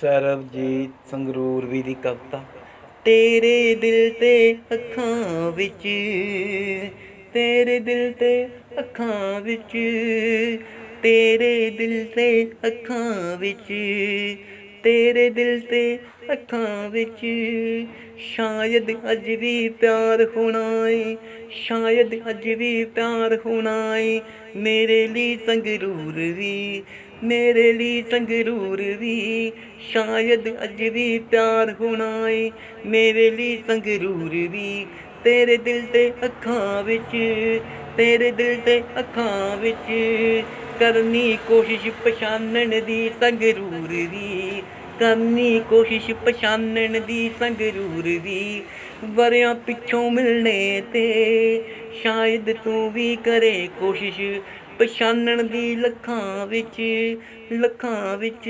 ਸਰਬਜੀਤ ਸੰਗਰੂਰਵੀ ਦੀ ਕਵਿਤਾ, ਤੇਰੇ ਦਿਲ ਤੇ ਅੱਖਾਂ ਵਿੱਚ, ਤੇਰੇ ਦਿਲ ਤੇ ਅੱਖਾਂ ਵਿੱਚ, ਤੇਰੇ ਦਿਲ ਤੇ ਅੱਖਾਂ ਵਿੱਚ, ਤੇਰੇ ਦਿਲ ਤੇ ਅੱਖਾਂ ਵਿੱਚ, ਸ਼ਾਇਦ ਅੱਜ ਵੀ ਪਿਆਰ ਹੋਣਾ ਏ, ਸ਼ਾਇਦ ਅੱਜ ਵੀ ਪਿਆਰ ਹੋਣਾ ਏ, ਮੇਰੇ ਲਈ ਸੰਗਰੂਰ ਵੀ ਮੇਰੇ ਲਈ ਸੰਗਰੂਰ ਵੀ, ਸ਼ਾਇਦ ਅੱਜ ਵੀ ਪਿਆਰ ਹੋਣਾ ਏ। ਮੇਰੇ ਲਈ ਸੰਗਰੂਰ ਵੀ, ਤੇਰੇ ਦਿਲ ਤੇ ਅੱਖਾਂ ਵਿੱਚ, ਤੇਰੇ ਦਿਲ ਤੇ ਅੱਖਾਂ ਵਿੱਚ ਕਰਨੀ ਕੋਸ਼ਿਸ਼ ਪਛਾਨਣ ਦੀ ਸੰਗਰੂਰ ਦੀ ਕਰਨੀ ਕੋਸ਼ਿਸ਼ ਪਛਾਨਣ ਦੀ ਸੰਗਰੂਰ ਦੀ ਵਰਿਆਂ ਪਿੱਛੋਂ ਮਿਲਣੇ ਤੇ, ਸ਼ਾਇਦ ਤੂੰ ਵੀ ਕਰੇ ਕੋਸ਼ਿਸ਼ ਪਛਾਨਣ ਦੀ ਲੱਖਾਂ ਵਿੱਚ ਲੱਖਾਂ ਵਿੱਚ